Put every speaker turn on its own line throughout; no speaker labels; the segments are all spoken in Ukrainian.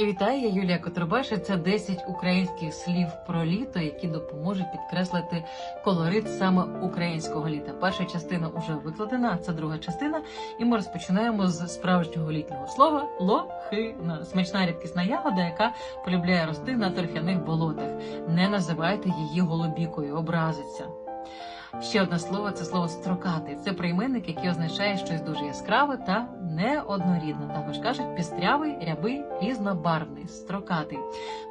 Вітаю, я Юлія Котробаша. Це 10 українських слів про літо, які допоможуть підкреслити колорит саме українського літа. Перша частина вже викладена, а це друга частина. І ми розпочинаємо з справжнього літнього слова лохина. Смачна рідкісна ягода, яка полюбляє рости на торфяних болотах. Не називайте її голубікою, образиться. Ще одне слово це слово строкатий. Це прийменник, який означає щось дуже яскраве та неоднорідне. Також кажуть пістрявий, рябий, різнобарвний, строкатий.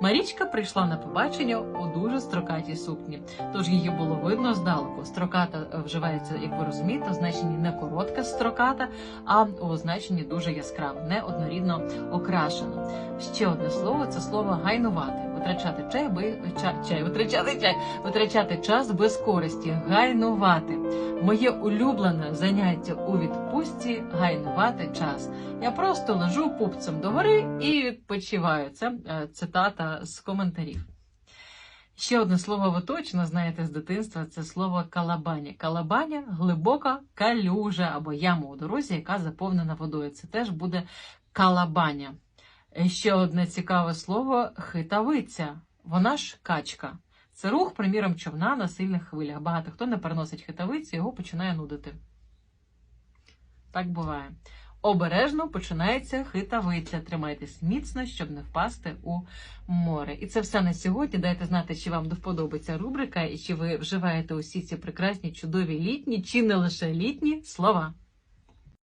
Марічка прийшла на побачення у дуже строкатій сукні, тож її було видно здалеку. Строката е, вживається, як ви розумієте, в значенні не коротка строката, а у значенні дуже яскрава, неоднорідно окрашена. Ще одне слово це слово гайнувати. Витрачати чай, би чай, чай, витрачати чай, витрачати час без користі, гайнувати. Моє улюблене заняття у відпустці гайнувати час. Я просто лежу пупцем догори і відпочиваю. Це е, цитата з коментарів. Ще одне слово ви точно знаєте з дитинства це слово калабаня. Калабаня глибока калюжа або яма у дорозі, яка заповнена водою. Це теж буде калабаня. Е, Ще одне цікаве слово хитавиця. Вона ж качка. Це рух, приміром, човна на сильних хвилях. Багато хто не переносить хитавиці, його починає нудити. Так буває. Обережно починається хитавиця. Тримайтесь міцно, щоб не впасти у море. І це все на сьогодні. Дайте знати, чи вам ця рубрика, і чи ви вживаєте усі ці прекрасні, чудові літні, чи не лише літні слова.